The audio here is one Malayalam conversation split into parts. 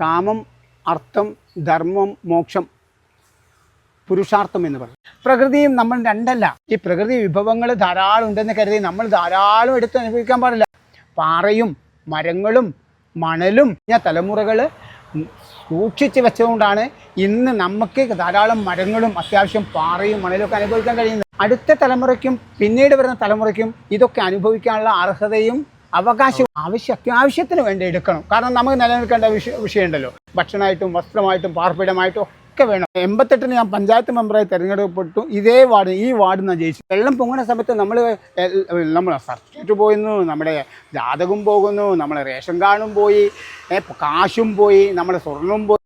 കാമം അർത്ഥം ധർമ്മം മോക്ഷം പുരുഷാർത്ഥം എന്ന് പറയും. പ്രകൃതിയും നമ്മൾ രണ്ടല്ല. ഈ പ്രകൃതി വിഭവങ്ങൾ ധാരാളം ഉണ്ടെന്ന് കരുതി നമ്മൾ ധാരാളം എടുത്ത് അനുഭവിക്കാൻ പാടില്ല. പാറയും മരങ്ങളും മണലും ഞാൻ തലമുറകൾ സൂക്ഷിച്ച് വെച്ചതുകൊണ്ടാണ് ഇന്ന് നമുക്ക് ധാരാളം മരങ്ങളും അത്യാവശ്യം പാറയും മണലും ഒക്കെ അനുഭവിക്കാൻ കഴിയുന്നത്. അടുത്ത തലമുറയ്ക്കും പിന്നീട് വരുന്ന തലമുറയ്ക്കും ഇതൊക്കെ അനുഭവിക്കാനുള്ള അർഹതയും അവകാശവും ആവശ്യ അത്യാവശ്യത്തിന് വേണ്ടി എടുക്കണം. കാരണം നമുക്ക് നിലനിൽക്കേണ്ട വിഷയ വിഷയമുണ്ടല്ലോ. ഭക്ഷണമായിട്ടും വസ്ത്രമായിട്ടും പാർപ്പിടമായിട്ടും ഒക്കെ വേണം. എൺപത്തെട്ടിന് ഞാൻ പഞ്ചായത്ത് മെമ്പറായി തിരഞ്ഞെടുക്കപ്പെട്ടു. ഇതേ വാർഡ് ഈ വാർഡ് ഞാൻ ജയിച്ചു. വെള്ളം പൊങ്ങുന്ന സമയത്ത് നമ്മൾ നമ്മൾ സർട്ടിഫിക്കറ്റ് പോയിരുന്നു നമ്മുടെ ജാതകം പോകുന്നു നമ്മളെ റേഷൻ കാർഡും പോയി കാശും പോയി നമ്മുടെ സ്വർണവും പോയി.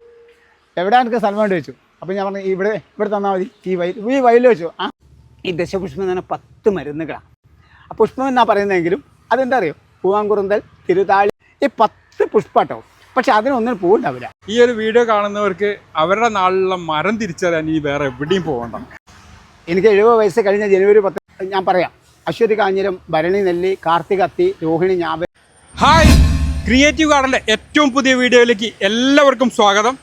എവിടെ എനിക്ക് സ്ഥലം വേണ്ടി വെച്ചു? അപ്പം ഞാൻ പറഞ്ഞു ഇവിടെ ഇവിടെ തന്നാൽ മതി. ഈ വയൽ ഈ വയലിൽ വെച്ചു. ആ ഈ ദശപുഷ്പം പറഞ്ഞാൽ പത്ത് മരുന്നുകളാണ്. ആ പുഷ്പം എന്നാണ് പറയുന്നതെങ്കിലും അതെന്താ അറിയോ? പൂവാങ്കുറുന്തൽ തിരുതാളി ഈ പത്ത് പുഷ്പട്ടോ. പക്ഷെ അതിനൊന്നും പൂവുണ്ടാവില്ല. ഈ ഒരു വീഡിയോ കാണുന്നവർക്ക് അവരുടെ നാളിലുള്ള മരം തിരിച്ചറിയാൻ ഈ വേറെ എവിടെയും പോകണ്ട. എനിക്ക് എഴുപത് വയസ്സ് കഴിഞ്ഞ ജനുവരി പത്ത് ഞാൻ പറയാം. അശ്വതി കാഞ്ഞിരം ഭരണി നെല്ലി കാർത്തിക അത്തി രോഹിണി ഞാബ് ഹായ്! ക്രിയേറ്റീവ് ഗാർഡന്റെ ഏറ്റവും പുതിയ വീഡിയോയിലേക്ക് എല്ലാവർക്കും സ്വാഗതം.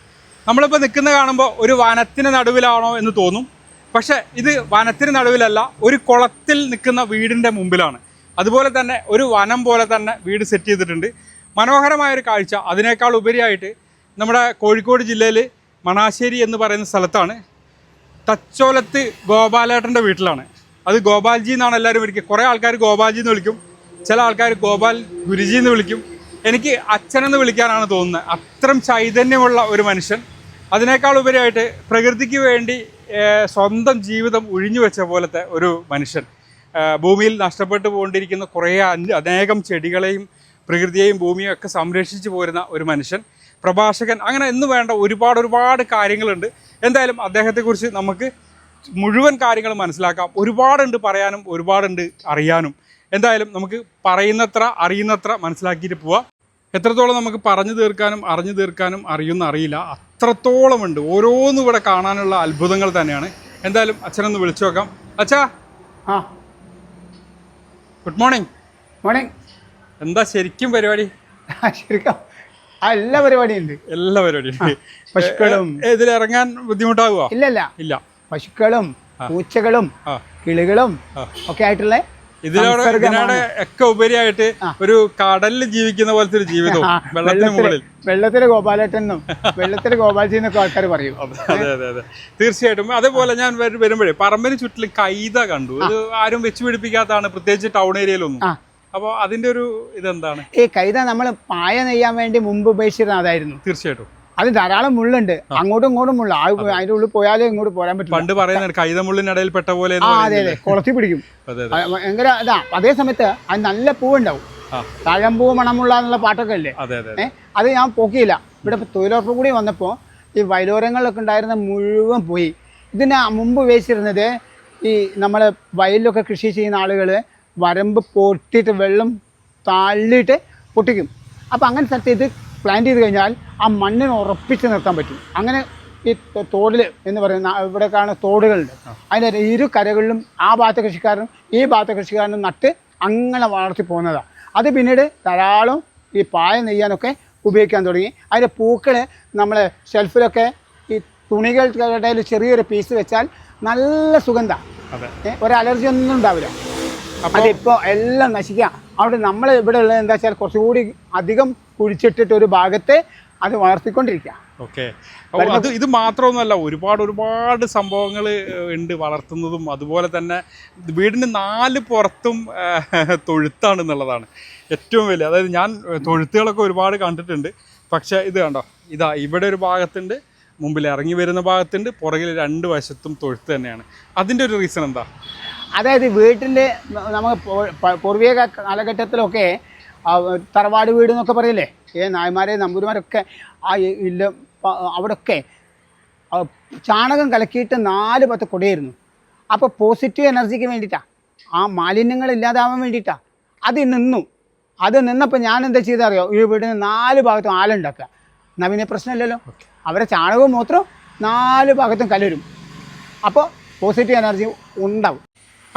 നമ്മളിപ്പോൾ നിൽക്കുന്ന കാണുമ്പോൾ ഒരു വനത്തിന് നടുവിലാണോ എന്ന് തോന്നും. പക്ഷേ ഇത് വനത്തിന് നടുവിലല്ല ഒരു കുളത്തിൽ നിൽക്കുന്ന വീടിന്റെ മുമ്പിലാണ്. അതുപോലെ തന്നെ ഒരു വനം പോലെ തന്നെ വീട് സെറ്റ് ചെയ്തിട്ടുണ്ട്. മനോഹരമായ ഒരു കാഴ്ച. അതിനേക്കാൾ ഉപരിയായിട്ട് നമ്മുടെ കോഴിക്കോട് ജില്ലയിൽ മണാശ്ശേരി എന്ന് പറയുന്ന സ്ഥലത്താണ് തച്ചോലത്ത് ഗോപാലേട്ടന്റെ വീട്ടിലാണ്. അത് ഗോപാൽജി എന്നാണ് എല്ലാവരും വിളിക്കുക. കുറേ ആൾക്കാർ ഗോപാൽജി എന്ന് വിളിക്കും. ചില ആൾക്കാർ ഗോപാൽ ഗുരുജി എന്ന് വിളിക്കും. എനിക്ക് അച്ഛനെന്ന് വിളിക്കാനാണ് തോന്നുന്നത്. അത്രയും ചൈതന്യമുള്ള ഒരു മനുഷ്യൻ. അതിനേക്കാൾ ഉപരിയായിട്ട് പ്രകൃതിക്ക് വേണ്ടി സ്വന്തം ജീവിതം ഒഴിഞ്ഞു വെച്ച പോലത്തെ ഒരു മനുഷ്യൻ. ഭൂമിയിൽ നഷ്ടപ്പെട്ടു പോകൊണ്ടിരിക്കുന്ന കുറേ അനേകം ചെടികളെയും പ്രകൃതിയെയും ഭൂമിയും ഒക്കെ സംരക്ഷിച്ചു പോരുന്ന ഒരു മനുഷ്യൻ പ്രഭാഷകൻ അങ്ങനെ എന്ന് വേണ്ട ഒരുപാട് ഒരുപാട് കാര്യങ്ങളുണ്ട്. എന്തായാലും അദ്ദേഹത്തെക്കുറിച്ച് നമുക്ക് മുഴുവൻ കാര്യങ്ങൾ മനസ്സിലാക്കാം. ഒരുപാടുണ്ട് പറയാനും ഒരുപാടുണ്ട് അറിയാനും. എന്തായാലും നമുക്ക് പറയുന്നത്ര അറിയുന്നത്ര മനസ്സിലാക്കിയിട്ട് പോവാം. എത്രത്തോളം നമുക്ക് പറഞ്ഞു തീർക്കാനും അറിഞ്ഞു തീർക്കാനും അറിയുന്ന അറിയില്ല. അത്രത്തോളം ഉണ്ട് ഓരോന്നും ഇവിടെ കാണാനുള്ള അത്ഭുതങ്ങൾ തന്നെയാണ്. എന്തായാലും അച്ഛനൊന്ന് വിളിച്ചു നോക്കാം. അച്ഛാ. ആ. ഗുഡ് മോർണിംഗ് മോർണിംഗ് എന്താ ശരിക്കും പരിപാടി? ശരിക്കും. എല്ലാ പരിപാടിയും ഉണ്ട്. എല്ലാ പരിപാടിയും പശുക്കളും. ഇതിലിറങ്ങാൻ ബുദ്ധിമുട്ടാകുമോ ഇല്ലല്ല ഇല്ല പശുക്കളും പൂച്ചകളും കിളികളും. ഒക്കെ ആയിട്ടുള്ള ഇതിനോട്. ഇതിനോട് ഒക്കെ ഉപരിയായിട്ട് ഒരു കടലിൽ ജീവിക്കുന്ന പോലത്തെ ഒരു ജീവിതവും വെള്ളത്തിന് മുകളിൽ. വെള്ളത്തിലെ ഗോപാലേട്ടനും വെള്ളത്തിലെ ഗോപാലജി എന്നൊക്കെ ആൾക്കാർ പറയും. അതെ അതെ അതെ തീർച്ചയായിട്ടും. അതേപോലെ ഞാൻ വരു- വരുമ്പോഴേ പറമ്പിന് ചുറ്റിലും കൈത കണ്ടു. ഇത് ആരും വെച്ച് പിടിപ്പിക്കാത്തതാണ്. പ്രത്യേകിച്ച് ടൗൺ ഏരിയയിലൊന്നും. അപ്പോൾ അതിന്റെ ഒരു ഇതെന്താണ്? ഈ കൈത നമ്മൾ പായ നെയ്യാൻ വേണ്ടി മുമ്പ് ഉപേക്ഷിച്ചിരുന്ന അതായിരുന്നു തീർച്ചയായിട്ടും. അത് ധാരാളം മുള്ളുണ്ട്. അങ്ങോട്ടും ഇങ്ങോട്ടും മുള്ള. അതിന്റെ ഉള്ളിൽ പോയാലേ ഇങ്ങോട്ട് പോരാൻ പറ്റും പണ്ട് പറയുന്നത് കൈതമുള്ളിനിടയിൽ പെട്ട പോലെ ആ അതെ അതെ. കുളത്തി പിടിക്കും. അതെ അതെ. ഭയങ്കര ഇതാ. അതേ സമയത്ത് അത് നല്ല പൂവുണ്ടാവും. തഴമ്പൂ മണമുള്ള എന്നുള്ള പാട്ടൊക്കെ അല്ലേ അതെ അതെ അത്. ഞാൻ പോക്കിയില്ല. ഇവിടെ തൊഴിലുറപ്പ് കൂടി വന്നപ്പോൾ ഈ വയലോരങ്ങളിലൊക്കെ ഉണ്ടായിരുന്ന മുഴുവൻ പോയി. ഇതിന് മുമ്പ് ഉപയോഗിച്ചിരുന്നത് ഈ നമ്മൾ വയലിലൊക്കെ കൃഷി ചെയ്യുന്ന ആളുകൾ വരമ്പ് പൊട്ടിയിട്ട് വെള്ളം തള്ളിയിട്ട് പൊട്ടിക്കും. അപ്പോൾ അങ്ങനെ സ്ഥലത്ത് ഇത് പ്ലാന്റ് ചെയ്ത് കഴിഞ്ഞാൽ ആ മണ്ണിനെ ഉറപ്പിച്ച് നിർത്താൻ പറ്റും. അങ്ങനെ ഈ തോടിൽ എന്ന് പറയുന്ന ഇവിടെ കാണുന്ന തോടുകളുണ്ട്. അതിന്റെ ഇരു കരകളിലും ആ ഭാഗത്തെ കൃഷിക്കാരനും ഈ ഭാഗത്തെ കൃഷിക്കാരനും നട്ട് അങ്ങനെ വളർത്തി പോകുന്നതാണ് അത് പിന്നീട് ധാരാളം ഈ പായ നെയ്യാനൊക്കെ ഉപയോഗിക്കാൻ തുടങ്ങി. അതിന്റെ പൂക്കൾ നമ്മൾ ഷെൽഫിലൊക്കെ ഈ തുണികൾക്കിടയിൽ ചെറിയൊരു പീസ് വെച്ചാൽ നല്ല സുഗന്ധമാണ് ഒരു അലർജി ഒന്നും ഉണ്ടാവില്ല. അപ്പോൾ അതിപ്പോൾ എല്ലാം നശിക്കുക അവിടെ നമ്മൾ ഇവിടെ ഉള്ളത് എന്താ വെച്ചാൽ കുറച്ചുകൂടി അധികം കുഴിച്ചിട്ടിട്ട് ഒരു ഭാഗത്തെ അത് വളർത്തിക്കൊണ്ടിരിക്കുക. ഓക്കെ. അത് ഇത് മാത്രമൊന്നുമല്ല ഒരുപാട് ഒരുപാട് സംഭവങ്ങൾ ഉണ്ട് വളർത്തുന്നതും അതുപോലെ തന്നെ വീടിന് നാല് പുറത്തും തൊഴുത്താണ് എന്നുള്ളതാണ് ഏറ്റവും വലിയ. അതായത് ഞാൻ തൊഴുത്തുകളൊക്കെ ഒരുപാട് കണ്ടിട്ടുണ്ട്. പക്ഷേ ഇത് കണ്ടോ? ഇതാ ഇവിടെ ഒരു ഭാഗത്തുണ്ട് മുമ്പിൽ ഇറങ്ങി വരുന്ന ഭാഗത്തുണ്ട് പുറകിൽ രണ്ട് വശത്തും തൊഴുത്ത് തന്നെയാണ്. അതിന്റെ ഒരു റീസൺ എന്താ? അതായത് വീട്ടിന്റെ നമുക്ക് പൂർവീക കാലഘട്ടത്തിലൊക്കെ തറവാട് വീട് എന്നൊക്കെ പറയില്ലേ? ഏ നായ്മാരെ നമ്പൂരിമാരൊക്കെ ആ ഇല്ല അവിടെയൊക്കെ ചാണകം കലക്കിയിട്ട് നാല് പത്ത് കൊടിയായിരുന്നു. അപ്പോൾ പോസിറ്റീവ് എനർജിക്ക് വേണ്ടിയിട്ടാണ് ആ മാലിന്യങ്ങൾ ഇല്ലാതാവാൻ വേണ്ടിയിട്ടാണ് അത് നിന്നു. അത് നിന്നപ്പോൾ ഞാൻ എന്താ ചെയ്തറിയോ ഈ വീടിന് നാല് ഭാഗത്തും ആലുണ്ടാക്കുക എന്നാൽ പിന്നെ പ്രശ്നമില്ലല്ലോ. അവരെ ചാണകവും മൂത്രവും നാല് ഭാഗത്തും കലരും. അപ്പോൾ പോസിറ്റീവ് എനർജി ഉണ്ടാവും.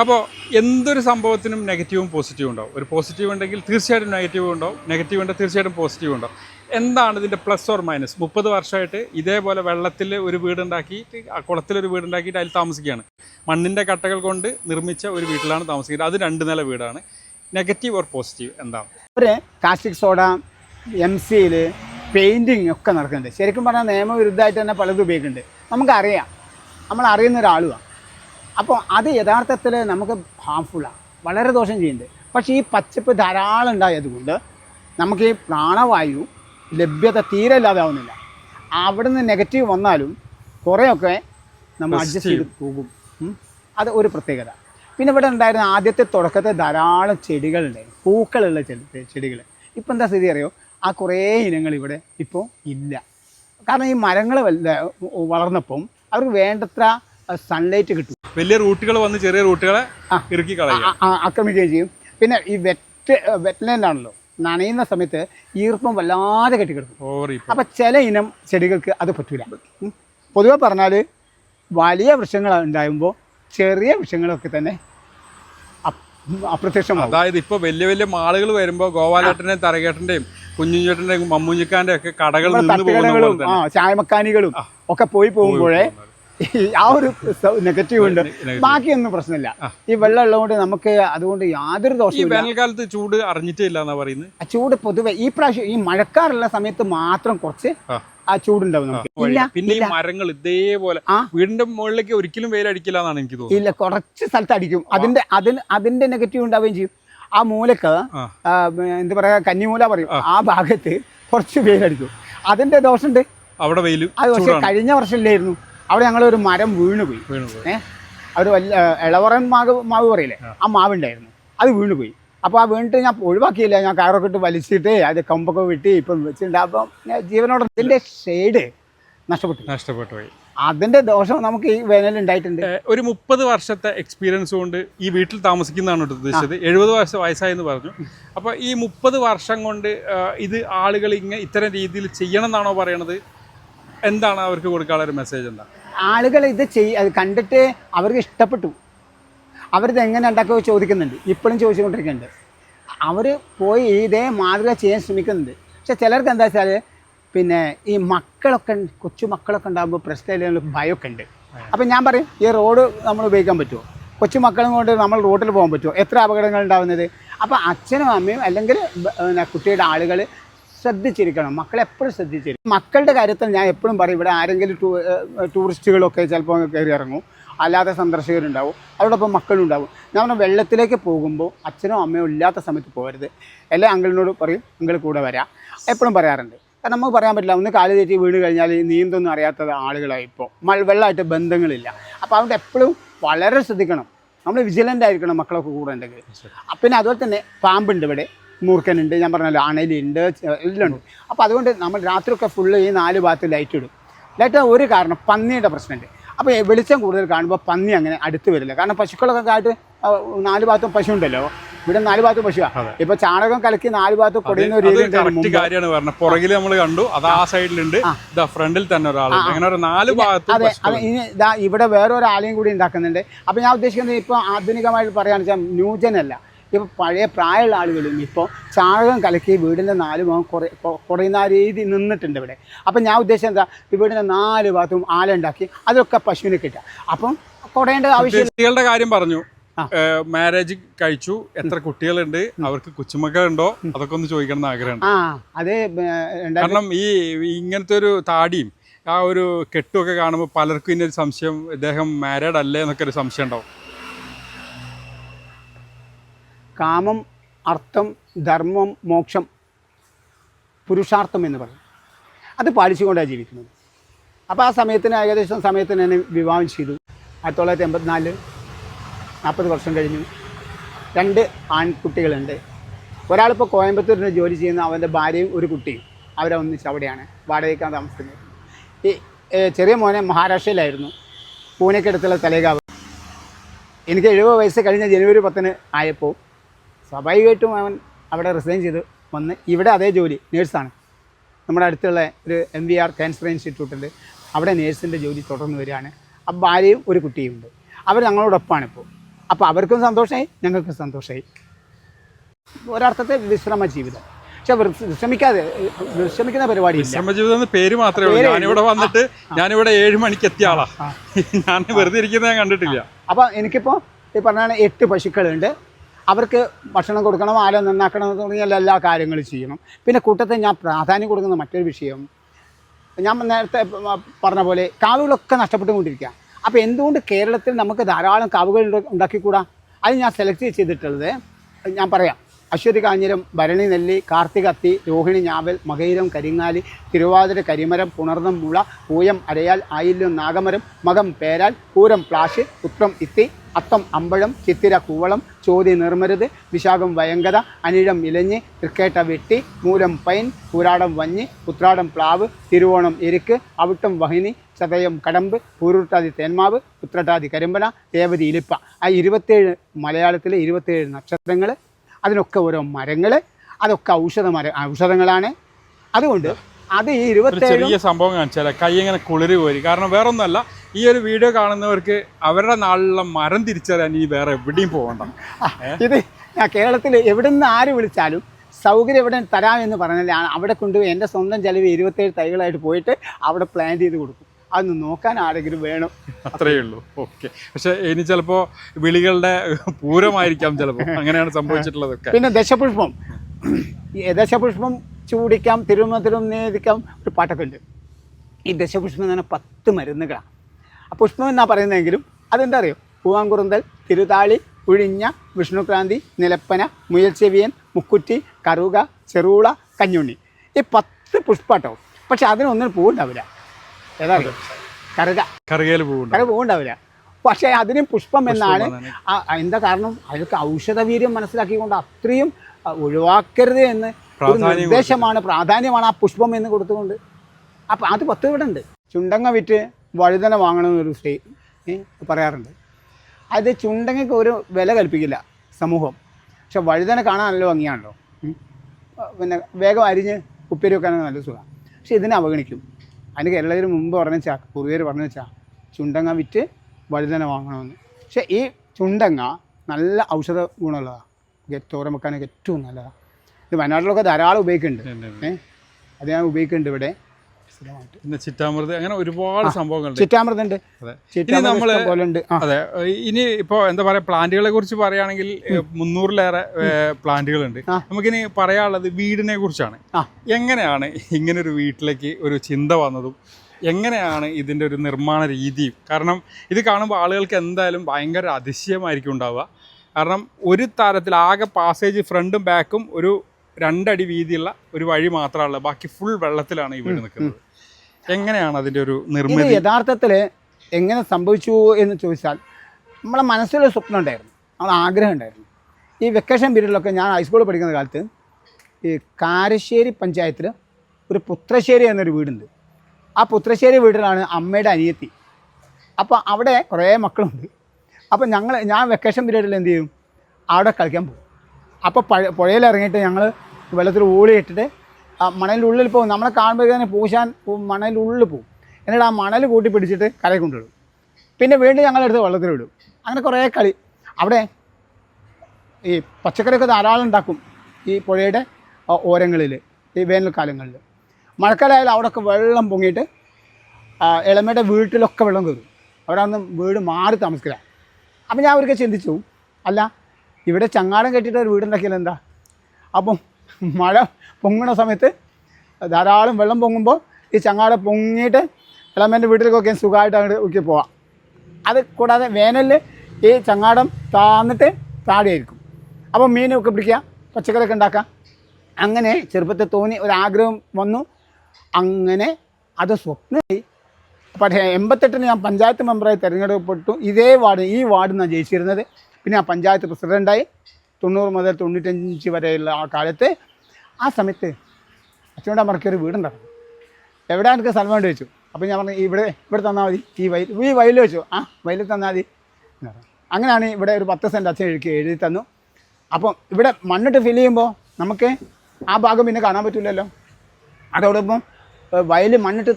അപ്പോൾ എന്തൊരു സംഭവത്തിനും നെഗറ്റീവും പോസിറ്റീവും ഉണ്ടാവും. ഒരു പോസിറ്റീവ് ഉണ്ടെങ്കിൽ തീർച്ചയായിട്ടും നെഗറ്റീവ് ഉണ്ടാവും. നെഗറ്റീവ് ഉണ്ടെങ്കിൽ തീർച്ചയായിട്ടും പോസിറ്റീവ് ഉണ്ടാവും. എന്താണ് ഇതിന്റെ പ്ലസ് ഓർ മൈനസ് മുപ്പത് വർഷമായിട്ട് ഇതേപോലെ വെള്ളത്തിൽ ഒരു വീടുണ്ടാക്കിയിട്ട് കുളത്തിലൊരു വീടുണ്ടാക്കിയിട്ട് അതിൽ താമസിക്കുകയാണ്. മണ്ണിന്റെ കട്ടകൾ കൊണ്ട് നിർമ്മിച്ച ഒരു വീട്ടിലാണ് താമസിക്കുന്നത്. അത് രണ്ട് നില വീടാണ്. നെഗറ്റീവ് ഓർ പോസിറ്റീവ് എന്താണ്? ഒരു കാസ്റ്റിക് സോഡ എം സിയിൽ പെയിന്റിങ് ഒക്കെ നടക്കുന്നുണ്ട്. ശരിക്കും പറഞ്ഞാൽ നിയമവിരുദ്ധമായിട്ട് തന്നെ പലതും ഉപയോഗിക്കുന്നുണ്ട്. നമുക്കറിയാം. നമ്മൾ അറിയുന്ന ഒരാളുമാണ് അപ്പോൾ അത് യഥാർത്ഥത്തിൽ നമുക്ക് ഹാംഫുള്ളാണ് വളരെ ദോഷം ചെയ്യുന്നുണ്ട്. പക്ഷേ ഈ പച്ചപ്പ് ധാരാളം ഉണ്ടായതുകൊണ്ട് നമുക്ക് ഈ പ്രാണവായു ലഭ്യത തീരെ ഇല്ലാതാവുന്നില്ല അവിടുന്ന് നെഗറ്റീവ് വന്നാലും കുറേയൊക്കെ നമ്മൾ അഡ്ജസ്റ്റ് ചെയ്ത് പോകും. അത് ഒരു പ്രത്യേകത. പിന്നെ ഇവിടെ ഉണ്ടായിരുന്ന ആദ്യത്തെ തുടക്കത്തെ ധാരാളം ചെടികളുണ്ട്. പൂക്കളുള്ള ചെടി ചെടികൾ ഇപ്പം എന്താ സ്ഥിതി അറിയോ? ആ കുറേ ഇനങ്ങൾ ഇവിടെ ഇപ്പോൾ ഇല്ല. കാരണം ഈ മരങ്ങൾ വളർന്നപ്പം അവർക്ക് വേണ്ടത്ര സൺലൈറ്റ് കിട്ടും. വലിയ റൂട്ടുകൾ വന്ന് ചെറിയ റൂട്ടുകളെ. ഇറുക്കി കളയും ആക്രമിക്കുകയും ചെയ്യും. പിന്നെ ഈ വെറ്റ് വെറ്റ്ലാൻഡ് ആണല്ലോ നനയുന്ന സമയത്ത് ഈർപ്പം വല്ലാതെ കെട്ടിക്കിടക്കും. അപ്പൊ ചില ഇനം ചെടികൾക്ക് അത് പറ്റൂല. പൊതുവെ പറഞ്ഞാൽ വലിയ വൃക്ഷങ്ങൾ ഉണ്ടാകുമ്പോൾ ചെറിയ വൃക്ഷങ്ങളൊക്കെ തന്നെ അപ്രത്യക്ഷം അതായത് ഇപ്പൊ വലിയ വലിയ മാളുകൾ വരുമ്പോ ഗോപാലേട്ടന്റെയും തറകേട്ടന്റെയും കുഞ്ഞുഞ്ഞേട്ടന്റെയും മമ്മൂഞ്ഞിക്കാന്റെ ഒക്കെ കടകൾ ചായ ചായമക്കാനികളും ഒക്കെ പോയി പോകുമ്പോഴേ ആ ഒരു നെഗറ്റീവ് ഉണ്ട്. ബാക്കിയൊന്നും പ്രശ്നമില്ല. ഈ വെള്ളം ഉള്ളതുകൊണ്ട് നമുക്ക് അതുകൊണ്ട് യാതൊരു ദോഷവും വേനൽക്കാലത്ത് ചൂട് അറിഞ്ഞിട്ടില്ല എന്നാ പറയുന്നത്? ചൂട് പൊതുവെ ഈ പ്രാവശ്യം ഈ മഴക്കാറുള്ള സമയത്ത് മാത്രം കുറച്ച് ആ. ചൂടുണ്ടാവും നമുക്ക്. പിന്നെ ഈ മരങ്ങൾ ഇതേപോലെ. വീടിന്റെ മുകളിലേക്ക് ഒരിക്കലും വെയിലടിക്കില്ല എന്നാണ് എനിക്ക് തോന്നുന്നത്. ഇല്ല കുറച്ച് സ്ഥലത്ത് അടിക്കും അതിന്റെ അതിന് അതിന്റെ നെഗറ്റീവ് ഉണ്ടാവുകയും ചെയ്യും. ആ മൂലക്ക് എന്ത് പറയാ കന്നിമൂല പറയും. ആ. ഭാഗത്ത് കുറച്ച് വെയിലടിക്കും. അതിന്റെ ദോഷമുണ്ട്. അവിടെ വെയിലും അത് പക്ഷെ കഴിഞ്ഞ വർഷം ഇല്ലായിരുന്നു അവിടെ ഞങ്ങൾ ഒരു മരം വീണുപോയി. ഏഹ് ഒരു വലിയ ഇളവറൻ മാവ് മാവ് പറയില്ലേ? ആ. മാവുണ്ടായിരുന്നു. അത് വീണുപോയി. അപ്പോൾ ആ വീണിട്ട് ഞാൻ ഒഴിവാക്കിയില്ല. ഞാൻ കയറൊക്കെ ഇട്ട് വലിച്ചിട്ട് അത് കമ്പൊക്കെ വെട്ടി ഇപ്പം വെച്ചിട്ടുണ്ട്. അപ്പം ജീവനോട് ജീവനോടെ ഇതിന്റെ ഷെയ്ഡ് നഷ്ടപ്പെട്ടു. നഷ്ടപ്പെട്ടു പോയി അതിന്റെ ദോഷം നമുക്ക് ഈ വേനൽ ഉണ്ടായിട്ടുണ്ട്. ഒരു മുപ്പത് വർഷത്തെ എക്സ്പീരിയൻസ് കൊണ്ട് ഈ വീട്ടിൽ താമസിക്കുന്നതാണ് ഉദ്ദേശിച്ചത്. എഴുപത് വർഷം വയസ്സായെന്ന് പറഞ്ഞു. അപ്പോൾ ഈ മുപ്പത് വർഷം കൊണ്ട് ഇത് ആളുകൾ ഇങ്ങനെ ഇത്തരം രീതിയിൽ ചെയ്യണം എന്നാണോ പറയണത്? എന്താണ് അവർക്ക് കൊടുക്കാനുള്ള ഒരു മെസ്സേജ് എന്താ? ആളുകൾ ഇത് ചെയ് കണ്ടിട്ട് അവർക്ക് ഇഷ്ടപ്പെട്ടു. അവരിത് എങ്ങനെ ഉണ്ടാക്കുക ചോദിക്കുന്നുണ്ട്. ഇപ്പോഴും ചോദിച്ചുകൊണ്ടിരിക്കുന്നുണ്ട്. അവർ പോയി ഇതേ മാതൃക ചെയ്യാൻ ശ്രമിക്കുന്നുണ്ട്. പക്ഷെ ചിലർക്ക് എന്താ വെച്ചാൽ പിന്നെ ഈ മക്കളൊക്കെ കൊച്ചു മക്കളൊക്കെ ഉണ്ടാകുമ്പോൾ പ്രശ്നമില്ല ഭയമൊക്കെ ഉണ്ട്. അപ്പം ഞാൻ പറയും ഈ റോഡ് നമ്മൾ ഉപയോഗിക്കാൻ പറ്റുമോ? കൊച്ചു മക്കളും കൊണ്ട് നമ്മൾ റോഡിൽ പോകാൻ പറ്റുമോ? എത്ര അപകടങ്ങൾ ഉണ്ടാകുന്നത് അപ്പോൾ അച്ഛനും അമ്മയും അല്ലെങ്കിൽ കുട്ടിയുടെ ആളുകൾ ശ്രദ്ധിച്ചിരിക്കണം. മക്കളെ എപ്പോഴും ശ്രദ്ധിച്ചിരിക്കും മക്കളുടെ കാര്യത്തിൽ ഞാൻ എപ്പോഴും പറയും ഇവിടെ ആരെങ്കിലും ടൂ ടൂറിസ്റ്റുകളൊക്കെ ചിലപ്പോൾ കയറി ഇറങ്ങും. അല്ലാതെ സന്ദർശകരുണ്ടാവും. അവരോടൊപ്പം മക്കളുണ്ടാവും. ഞാൻ പറഞ്ഞ വെള്ളത്തിലേക്ക് പോകുമ്പോൾ അച്ഛനോ അമ്മയോ ഇല്ലാത്ത സമയത്ത് പോകരുത്. എല്ലാ അങ്കിളിനോട് പറയും അങ്കിൾ കൂടെ വരാം. എപ്പോഴും പറയാറുണ്ട്. കാരണം നമുക്ക് പറയാൻ പറ്റില്ല ഒന്ന് കാൽ തെറ്റി വീണ് കഴിഞ്ഞാൽ നീന്തൊന്നും അറിയാത്ത ആളുകളായി ഇപ്പോൾ. മഴ വെള്ളമായിട്ട് ബന്ധങ്ങളില്ല. അപ്പോൾ അതുകൊണ്ട് എപ്പോഴും വളരെ ശ്രദ്ധിക്കണം. നമ്മൾ വിജിലന്റ് ആയിരിക്കണം മക്കളൊക്കെ കൂടെ ഉണ്ടെങ്കിൽ. പിന്നെ അതുപോലെ തന്നെ പാമ്പുണ്ട് ഇവിടെ. മൂർക്കനുണ്ട് ഞാൻ പറഞ്ഞല്ലോ അണലുണ്ട് എല്ലാം ഉണ്ട്. അപ്പോൾ അതുകൊണ്ട് നമ്മൾ രാത്രിയൊക്കെ ഫുള്ള് ഈ നാല് ഭാഗത്ത് ലൈറ്റ് ഇടും. ലൈറ്റ് ഒരു കാരണം പന്നിയുടെ പ്രശ്നമുണ്ട്. അപ്പോൾ വെളിച്ചം കൂടുതൽ കാണുമ്പോൾ പന്നി അങ്ങനെ അടുത്ത് വരില്ല. കാരണം പശുക്കളൊക്കെ ആയിട്ട് നാല് ഭാഗത്തും പശു ഉണ്ടല്ലോ. ഇവിടെ നാല് ഭാഗത്തും പശുവാണ് ഇപ്പൊ ചാണകം കലക്കി നാല് ഭാഗത്ത് കൊടിയുന്ന ഒരു കാര്യമാണ് പറഞ്ഞത്. പുറകിൽ നമ്മൾ കണ്ടു അത് ആ സൈഡിലുണ്ട് ഫ്രണ്ടിൽ തന്നെ ഒരാളുണ്ട് അങ്ങനെ ഒരു നാല് ഭാഗത്തും അതെ അതെ ഇനി ഇതാ ഇവിടെ ആലയം കൂടി ഉണ്ടാക്കുന്നുണ്ട്. അപ്പൊ ഞാൻ ഉദ്ദേശിക്കുന്നത് ഇപ്പൊ ആധുനികമായിട്ട് പറയുകയാണെന്ന് വെച്ചാൽ ന്യൂജനല്ല. ഇപ്പോൾ പഴയ പ്രായമുള്ള ആളുകളും ഇപ്പോൾ ചാണകം കലക്കി വീടിന്റെ നാല് ഭാഗം കുറേ കുറയുന്ന ആ രീതി നിന്നിട്ടുണ്ട് ഇവിടെ. അപ്പം ഞാൻ ഉദ്ദേശം എന്താ? വീടിന്റെ നാല് ഭാഗത്തും ആല ഉണ്ടാക്കി അതിലൊക്കെ പശുവിനെ കിട്ടുക. അപ്പം കുറയേണ്ട ആവശ്യം കുട്ടികളുടെ കാര്യം പറഞ്ഞു. മാരേജ് കഴിച്ചു. എത്ര കുട്ടികളുണ്ട്? അവർക്ക് കൊച്ചുമക്കളുണ്ടോ അതൊക്കെ ഒന്ന് ചോദിക്കണം എന്ന് ആഗ്രഹമുണ്ട്. ആ അത് കാരണം ഈ ഇങ്ങനത്തെ ഒരു താടിയും ആ ഒരു കെട്ടുമൊക്കെ കാണുമ്പോൾ പലർക്കും ഇന്നൊരു സംശയം ഇദ്ദേഹം മാരീഡ് അല്ലേ എന്നൊക്കെ ഒരു സംശയം ഉണ്ടാവും. കാമം അർത്ഥം ധർമ്മം മോക്ഷം പുരുഷാർത്ഥം എന്ന് പറയും. അത് പാലിച്ചുകൊണ്ടാണ് ജീവിക്കുന്നത്. അപ്പോൾ ആ സമയത്തിന് ഏകദേശം സമയത്തിന് എന്നെ വിവാഹം ചെയ്തു. ആയിരത്തി തൊള്ളായിരത്തി എൺപത്തിനാല് നാൽപ്പത് വർഷം കഴിഞ്ഞു. രണ്ട് ആൺകുട്ടികളുണ്ട്. ഒരാളിപ്പോൾ കോയമ്പത്തൂരിന് ജോലി ചെയ്യുന്ന അവന്റെ ഭാര്യയും ഒരു കുട്ടിയും. അവരെ ഒന്നിച്ച് അവിടെയാണ് വാടകയ്ക്കാൻ താമസിക്കുന്നത്. ഈ ചെറിയ മോനെ മഹാരാഷ്ട്രയിലായിരുന്നു. പൂനെക്കടുത്തുള്ള തലേഗാവ്. എനിക്ക് എഴുപത് വയസ്സ് കഴിഞ്ഞ ജനുവരി പത്തിന് ആയപ്പോൾ സ്വാഭാവികമായിട്ടും അവൻ അവിടെ റിസൈൻ ചെയ്ത്. വന്ന് ഇവിടെ അതേ ജോലി നേഴ്സാണ് നമ്മുടെ അടുത്തുള്ള ഒരു എം വി ആർ ക്യാൻസർ ഇൻസ്റ്റിറ്റ്യൂട്ടുണ്ട് അവിടെ നേഴ്സിന്റെ ജോലി തുടർന്ന് വരികയാണ്. അപ്പം ഭാര്യയും ഒരു കുട്ടിയും ഉണ്ട് അവർ ഞങ്ങളോടൊപ്പമാണ് ഇപ്പോൾ. അപ്പോൾ അവർക്കും സന്തോഷമായി ഞങ്ങൾക്കും സന്തോഷമായി ഒരർത്ഥത്തെ വിശ്രമ ജീവിതം. പക്ഷെ വിശ്രമിക്കാതെ വിശ്രമിക്കുന്ന പരിപാടി വിശ്രമ വിശ്രമജീവിതം പേര് മാത്രമേ ഉള്ളൂ. ഞാനിവിടെ വന്നിട്ട് ഞാനിവിടെ ഏഴ് മണിക്ക് എത്തിയ ആളാ. ഞാൻ വെറുതെ ഇരിക്കുന്നത് ഞാൻ കണ്ടിട്ടില്ല. അപ്പോൾ എനിക്കിപ്പോൾ ഈ പറഞ്ഞാൽ എട്ട് പശുക്കളുണ്ട്. അവർക്ക് ഭക്ഷണം കൊടുക്കണം ആല നന്നാക്കണം തുടങ്ങിയ എല്ലാ കാര്യങ്ങളും ചെയ്യണം. പിന്നെ കൂട്ടത്തിൽ ഞാൻ പ്രാധാന്യം കൊടുക്കുന്ന മറ്റൊരു വിഷയം ഞാൻ നേരത്തെ പറഞ്ഞ പോലെ കാവുകളൊക്കെ നഷ്ടപ്പെട്ടുകൊണ്ടിരിക്കുക. അപ്പോൾ എന്തുകൊണ്ട് കേരളത്തിൽ നമുക്ക് ധാരാളം കാവുകൾ ഉണ്ട- ഉണ്ടാക്കിക്കൂടാ? അത് ഞാൻ സെലക്ട് ചെയ്തിട്ടുള്ളത് ഞാൻ പറയാം. അശ്വതി കാഞ്ഞിരം ഭരണി നെല്ലി കാർത്തികത്തി രോഹിണി ഞാവൽ മകയിരം കരിങ്ങാലി തിരുവാതിര കരിമരം പുണർന്നം മുള പൂയം അരയാൽ ആയില്യം നാഗമരം മകം പേരാൽ പൂരം പ്ലാഷ് ഉത്രം ഇത്തി അത്തം അമ്പഴം ചിത്തിര കൂവളം ചോതി നിർമ്മരുത് വിശാഖം വയങ്കത അനിഴം ഇലഞ്ഞ് തൃക്കേട്ട വെട്ടി മൂലം പൈൻ പൂരാടം വഞ്ഞ് ഉത്രാടം പ്ലാവ് തിരുവോണം എരുക്ക് അവിട്ടം വഹിനി ചതയം കടമ്പ് പൂരുട്ടാതി തേന്മാവ് ഉത്രട്ടാതി കരിമ്പന ദേവതി ഇലിപ്പ. ആ ഇരുപത്തേഴ് മലയാളത്തിലെ ഇരുപത്തേഴ് നക്ഷത്രങ്ങൾ അതിനൊക്കെ ഓരോ മരങ്ങൾ അതൊക്കെ ഔഷധ മര ഔഷധങ്ങളാണ്. അതുകൊണ്ട് അത് ഈ ഇരുപത്തി ചെറിയ സംഭവം കാണിച്ചാലേ കൈ ഇങ്ങനെ കുളിര് പോയി കാരണം വേറെ ഒന്നല്ല ഈ ഒരു വീഡിയോ കാണുന്നവർക്ക് അവരുടെ നാളിലുള്ള മരം തിരിച്ചറിയാൻ ഈ വേറെ എവിടെയും പോകണ്ട. ഇത് ഞാൻ കേരളത്തിൽ എവിടെ നിന്ന് ആര് വിളിച്ചാലും സൗകര്യം എവിടെ തരാമെന്ന് പറഞ്ഞാലാണ് അവിടെ കൊണ്ടുപോയി എന്റെ സ്വന്തം ചെലവ് ഇരുപത്തേഴ് തൈകളായിട്ട് പോയിട്ട് അവിടെ പ്ലാൻ ചെയ്ത് കൊടുക്കും. അതൊന്ന് നോക്കാൻ ആരെങ്കിലും വേണം. അത്രയേ ഉള്ളൂ. ഓക്കെ പക്ഷെ ഇനി ചിലപ്പോ വിളികളുടെ പൂരമായിരിക്കാം ചിലപ്പോ. അങ്ങനെയാണ് സംഭവിച്ചിട്ടുള്ളതൊക്കെ. പിന്നെ ദശപുഷ്പം. ദശപുഷ്പം ചൂടിക്കാം തിരുമതിരും തിരുനേദിക്കാം ഒരു പാട്ടൊക്കെ ഉണ്ട് ഈ ദശപുഷ്പം എന്ന് പറഞ്ഞാൽ പത്ത് മരുന്നുകളാണ്. ആ പുഷ്പം എന്നാ പറയുന്നതെങ്കിലും അതെന്താ അറിയോ? പൂവാങ്കുറുന്തൽ തിരുതാളി ഉഴിഞ്ഞ വിഷ്ണുക്രാന്തി നിലപ്പന മുയൽച്ചെവിയൻ മുക്കുറ്റി കറുക ചെറുള കഞ്ഞുണ്ണി. ഈ പത്ത് പുഷ്പാട്ടോ. പക്ഷെ അതിനൊന്നും പൂവുണ്ടാവില്ല. ഏതാ കറുക. കറുകയിൽ കറുക പൂവുണ്ടാവില്ല. പക്ഷേ അതിന് പുഷ്പം എന്നാണ് എന്താ കാരണം? അതിലൊക്കെ ഔഷധവീര്യം മനസ്സിലാക്കിക്കൊണ്ട് അത്രയും ഒഴിവാക്കരുത് എന്ന് നിർദ്ദേശമാണ് പ്രാധാന്യമാണ് ആ പുഷ്പം എന്ന് കൊടുത്തുകൊണ്ട്. അപ്പം അത് പത്ത് ഇവിടെ ഉണ്ട്. ചുണ്ടങ്ങ വിറ്റ് വഴുതന വാങ്ങണമെന്നൊരു സ്ത്രീ പറയാറുണ്ട്. അത് ചുണ്ടങ്ങയ്ക്ക് ഒരു വില കൽപ്പിക്കില്ല സമൂഹം. പക്ഷെ വഴുതന കാണാൻ നല്ല ഭംഗിയാണല്ലോ. പിന്നെ വേഗം അരിഞ്ഞ് ഉപ്പേരി വെക്കാനൊക്കെ നല്ല സുഖമാണ് പക്ഷെ ഇതിനെ അവഗണിക്കും. അതിന് കേരളത്തിൽ മുമ്പ് പറഞ്ഞു വെച്ചാൽ കുറിയർ പറഞ്ഞു വെച്ചാൽ ചുണ്ടങ്ങ വിറ്റ് വഴുതന വാങ്ങണമെന്ന്. പക്ഷെ ഈ ചുണ്ടങ്ങ നല്ല ഔഷധ ഗുണമുള്ളതാണ് തോരൻ വെക്കാനൊക്കെ ഏറ്റവും നല്ലതാണ് ഇത് വയനാട്ടിലൊക്കെ ധാരാളം ഉപയോഗിക്കുന്നുണ്ട് ഏഹ് അത് ഞാൻ ഉപയോഗിക്കുന്നുണ്ട് ഇവിടെ. പിന്നെ ചിറ്റാമൃത് അങ്ങനെ ഒരുപാട് സംഭവങ്ങളുണ്ട്. ചിറ്റാമൃതുണ്ട്. അതെ. ഇനി നമ്മൾ അതെ ഇനി ഇപ്പോൾ എന്താ പറയാ പ്ലാന്റുകളെ കുറിച്ച് പറയുകയാണെങ്കിൽ മുന്നൂറിലേറെ പ്ലാന്റുകളുണ്ട്. ഉണ്ട് നമുക്കിനി പറയാനുള്ളത് വീടിനെ കുറിച്ചാണ്. എങ്ങനെയാണ് ഇങ്ങനെ ഒരു വീട്ടിലേക്ക് ഒരു ചിന്ത വന്നതും എങ്ങനെയാണ് ഇതിന്റെ ഒരു നിർമ്മാണ രീതിയും? കാരണം ഇത് കാണുമ്പോൾ ആളുകൾക്ക് എന്തായാലും ഭയങ്കര അതിശയമായിരിക്കും ഉണ്ടാവുക. കാരണം ഒരു തരത്തിൽ ആകെ പാസേജ് ഫ്രണ്ടും ബാക്കും ഒരു രണ്ടടി വീതിയുള്ള ഒരു വഴി മാത്രമല്ല ബാക്കി ഫുൾ വെള്ളത്തിലാണ് ഈ വീട് നിൽക്കുന്നത്. എങ്ങനെയാണ് അതിന്റെ ഒരു നിർമ്മിതി? യഥാർത്ഥത്തിൽ എങ്ങനെ സംഭവിച്ചു എന്ന് ചോദിച്ചാൽ നമ്മളെ മനസ്സിലൊരു സ്വപ്നം ഉണ്ടായിരുന്നു. നമ്മൾ ആഗ്രഹം ഉണ്ടായിരുന്നു. ഈ വെക്കേഷൻ പീരീഡിലൊക്കെ ഞാൻ ഹൈസ്കൂളിൽ പഠിക്കുന്ന കാലത്ത് ഈ കാരശ്ശേരി പഞ്ചായത്തിൽ ഒരു പുത്രശ്ശേരി എന്നൊരു വീടുണ്ട്. ആ പുത്രശ്ശേരി വീട്ടിലാണ് അമ്മയുടെ അനിയത്തി. അപ്പോൾ അവിടെ കുറേ മക്കളുണ്ട്. അപ്പോൾ ഞങ്ങൾ ഞാൻ വെക്കേഷൻ പീരീഡിൽ എന്ത് ചെയ്യും? അവിടെ കളിക്കാൻ പോകും. അപ്പോൾ പഴ പുഴയിൽ ഇറങ്ങിയിട്ട് ഞങ്ങൾ വെള്ളത്തിൽ ഊളിയിട്ടിട്ട് ആ മണലിന്റെ ഉള്ളിൽ പോകും. നമ്മളെ കാണുമ്പോൾ തന്നെ പൂശാൻ മണലിനുള്ളിൽ പോകും. എന്നിട്ട് ആ മണൽ കൂട്ടി പിടിച്ചിട്ട് കരയിൽ കൊണ്ടുവിടും. പിന്നെ വീണ്ടും ഞങ്ങളെടുത്ത് വെള്ളത്തിൽ വിടും. അങ്ങനെ കുറേ കളി. അവിടെ ഈ പച്ചക്കറിയൊക്കെ ധാരാളം ഉണ്ടാക്കും ഈ പുഴയുടെ ഓരങ്ങളിൽ ഈ വേനൽക്കാലങ്ങളിൽ മഴക്കാലമായാലും അവിടെയൊക്കെ വെള്ളം പൊങ്ങിയിട്ട് ഇളമയുടെ വീട്ടിലൊക്കെ വെള്ളം കയറും. അവിടെ നിന്ന് വീട് മാറി താമസിക്കില്ല അപ്പം ഞാൻ അവർക്ക് ചിന്തിച്ചു അല്ല ഇവിടെ ചങ്ങാടം കെട്ടിയിട്ട് ഒരു വീടുണ്ടാക്കിയാൽ എന്താ? അപ്പം മഴ പൊങ്ങുന്ന സമയത്ത് ധാരാളം വെള്ളം പൊങ്ങുമ്പോൾ ഈ ചങ്ങാടം പൊങ്ങിയിട്ട് ഇളമേന്റെ വീട്ടിലേക്കൊക്കെ സുഖമായിട്ട് അങ്ങോട്ട് ഒക്കെ പോവാം. അത് കൂടാതെ വേനലിൽ ഈ ചങ്ങാടം താന്നിട്ട് താഴെയായിരിക്കും അപ്പോൾ മീനൊക്കെ പിടിക്കുക പച്ചക്കറിയൊക്കെ ഉണ്ടാക്കാം. അങ്ങനെ ചെറുപ്പത്തിൽ തോന്നി ഒരാഗ്രഹം വന്നു. അങ്ങനെ അത് സ്വപ്നമായി. പക്ഷേ എൺപത്തെട്ടിന് ഞാൻ പഞ്ചായത്ത് മെമ്പറായി തിരഞ്ഞെടുക്കപ്പെട്ടു. ഇതേ വാർഡ് ഈ വാർഡ് നിന്നാണ് ജയിച്ചിരുന്നത്. പിന്നെ ആ പഞ്ചായത്ത് പ്രസിഡന്റായി തൊണ്ണൂറ് മുതൽ തൊണ്ണൂറ്റഞ്ച് വരെയുള്ള ആ കാലത്ത് ആ സമയത്ത് അച്ഛനോട് അമ്മയ്ക്ക് ഒരു വീടുണ്ടായിരുന്നു. എവിടെ എനിക്ക് സ്ഥലം വേണ്ടി വെച്ചു. അപ്പോൾ ഞാൻ പറഞ്ഞു ഇവിടെ ഇവിടെ തന്നാൽ മതി. ഈ വയൽ ഈ വയലിൽ വെച്ചു. ആ വയലിൽ തന്നാൽ മതി. അങ്ങനെയാണ് ഇവിടെ ഒരു പത്ത് സെന്റ് അച്ഛൻ എഴുതി എഴുതി തന്നു. അപ്പം ഇവിടെ മണ്ണിട്ട് ഫിൽ ചെയ്യുമ്പോൾ നമുക്ക് ആ ഭാഗം പിന്നെ കാണാൻ പറ്റില്ലല്ലോ അതോടൊപ്പം വയൽ മണ്ണിട്ട്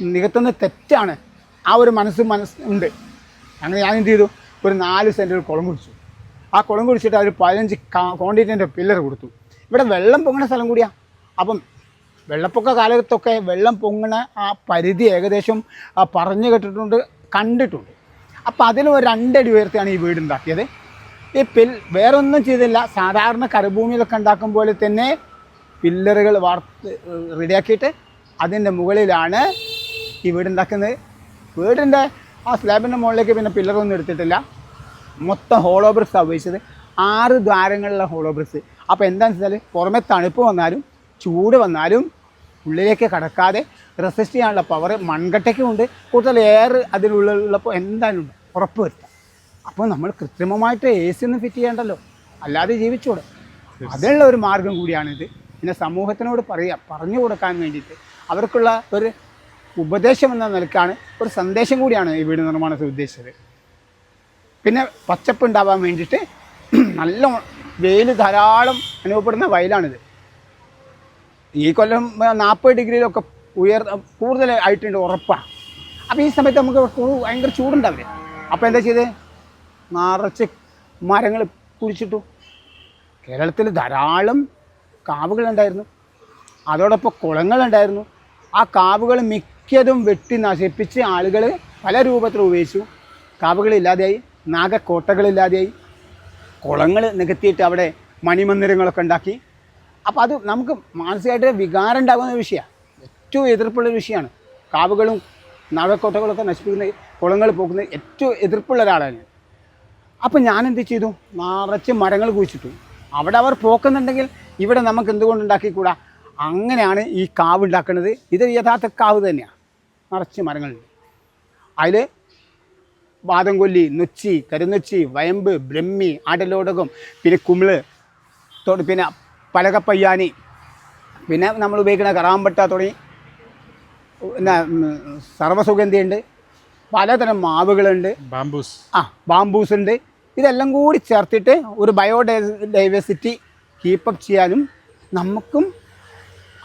നികത്തുന്ന തെറ്റാണ്. ആ ഒരു മനസ്സ് മനസ്സ് ഉണ്ട്. അങ്ങനെ ഞാൻ എന്ത് ചെയ്തു? ഒരു നാല് സെന്റ് ഒരു കുളം കുടിച്ചു. ആ കുളം കുടിച്ചിട്ട് അവർ പതിനഞ്ച് കോണ്ടിനന്റെ പില്ലർ കൊടുത്തു. ഇവിടെ വെള്ളം പൊങ്ങുന്ന സ്ഥലം കൂടിയാ. അപ്പം വെള്ളപ്പൊക്ക കാലത്തൊക്കെ വെള്ളം പൊങ്ങണ ആ പരിധി ഏകദേശം പറഞ്ഞു കേട്ടിട്ടുണ്ട് കണ്ടിട്ടുണ്ട്. അപ്പം അതിന് ഒരു രണ്ടടി ഉയർത്തിയാണ് ഈ വീട് ഉണ്ടാക്കിയത്. ഈ പിൽ വേറൊന്നും ചെയ്തില്ല. സാധാരണ കരഭൂമിയിലൊക്കെ ഉണ്ടാക്കും പോലെ തന്നെ പില്ലറുകൾ വാർത്ത് റെഡിയാക്കിയിട്ട് അതിന്റെ മുകളിലാണ് ഈ വീടുണ്ടാക്കുന്നത് വീടിന്റെ ആ സ്ലാബിന്റെ മുകളിലേക്ക് പിന്നെ പില്ലറൊന്നും എടുത്തിട്ടില്ല. മൊത്തം ഹോളോ ബ്രിക്സ് ഉപയോഗിച്ചത്. ആറ് ദ്വാരങ്ങളുള്ള ഹോളോ ബ്രിക്സ് അപ്പോൾ എന്താണെന്ന് വെച്ചാൽ പുറമെ തണുപ്പ് വന്നാലും ചൂട് വന്നാലും ഉള്ളിലേക്ക് കടക്കാതെ റെസിസ്റ്റ് ചെയ്യാനുള്ള പവർ മൺകട്ടയ്ക്കും ഉണ്ട്. കൂടുതൽ എയർ അതിനുള്ളിലുള്ളപ്പോൾ എന്തായാലും ഉണ്ട്. ഉറപ്പ് വരുത്താം. അപ്പോൾ നമ്മൾ കൃത്രിമമായിട്ട് എ സി ഒന്നും ഫിറ്റ് ചെയ്യണ്ടല്ലോ. അല്ലാതെ ജീവിച്ചൂടെ. അതിനുള്ള ഒരു മാർഗം കൂടിയാണിത്. പിന്നെ സമൂഹത്തിനോട് പറയുക പറഞ്ഞു കൊടുക്കാൻ വേണ്ടിയിട്ട് അവർക്കുള്ള ഒരു ഉപദേശം എന്ന നിലക്കാണ് ഒരു സന്ദേശം കൂടിയാണ് ഈ വീട് നിർമ്മാണത്തിൽ ഉദ്ദേശിച്ചത്. പിന്നെ പച്ചപ്പ് ഉണ്ടാവാൻ വേണ്ടിയിട്ട് നല്ല വെയിൽ ധാരാളം അനുഭവപ്പെടുന്ന വയലാണിത്. ഈ കൊല്ലം നാൽപ്പത് ഡിഗ്രിയിലൊക്കെ ഉയർ കൂടുതൽ ആയിട്ടുണ്ട് ഉറപ്പാണ് അപ്പോൾ ഈ സമയത്ത് നമുക്ക് ഭയങ്കര ചൂടുണ്ടാവില്ലേ? അപ്പോൾ എന്താ ചെയ്തത് നിറച്ച് മരങ്ങൾ കുഴിച്ചിട്ടു. കേരളത്തിൽ ധാരാളം കാവുകളുണ്ടായിരുന്നു. അതോടൊപ്പം കുളങ്ങളുണ്ടായിരുന്നു. ആ കാവുകൾ മിക്കതും വെട്ടി നശിപ്പിച്ച് ആളുകൾ പല രൂപത്തിൽ ഉപയോഗിച്ചു. കാവുകളില്ലാതെയായി. നാഗക്കോട്ടകളില്ലാതെയായി കുളങ്ങൾ നികത്തിയിട്ട് അവിടെ മണിമന്ദിരങ്ങളൊക്കെ ഉണ്ടാക്കി. അപ്പോൾ അത് നമുക്ക് മാനസികമായിട്ട് വികാരം ഉണ്ടാകുന്ന ഒരു വിഷയമാണ്. ഏറ്റവും എതിർപ്പുള്ള ഒരു വിഷയമാണ്. കാവുകളും നാഗക്കോട്ടകളൊക്കെ നശിപ്പിക്കുന്ന കുളങ്ങൾ പോകുന്ന ഏറ്റവും എതിർപ്പുള്ള ഒരാളാണ് ഞാൻ. അപ്പം ഞാൻ എന്ത് ചെയ്തു? നിറച്ച് മരങ്ങൾ കുഴിച്ചിട്ടു. അവിടെ അവർ പോക്കുന്നുണ്ടെങ്കിൽ ഇവിടെ നമുക്ക് എന്തുകൊണ്ട് ഉണ്ടാക്കിക്കൂടാ? അങ്ങനെയാണ് ഈ കാവ് ഉണ്ടാക്കുന്നത്. ഇത് യഥാർത്ഥ കാവ് തന്നെയാണ് നിറച്ച് മരങ്ങളുണ്ട്. അതിൽ വാദംകൊല്ലി നൊച്ചി കരുനൊച്ചി വയമ്പ് ബ്രഹ്മി ആടലോടകം പിന്നെ കുമിൾ പിന്നെ പലകപ്പയ്യാനി പിന്നെ നമ്മൾ ഉപയോഗിക്കുന്ന കറാമ്പട്ട തുടങ്ങി പിന്നെ സർവസുഗന്ധിയുണ്ട് സർവസുഗന്ധിയുണ്ട് പലതരം മാവുകളുണ്ട്. ബാംബൂസ്. ആ ബാംബൂസ് ഉണ്ട് ഇതെല്ലാം കൂടി ചേർത്തിട്ട് ഒരു ബയോഡൈ ഡൈവേഴ്സിറ്റി കീപ്പപ്പ് ചെയ്യാനും നമുക്കും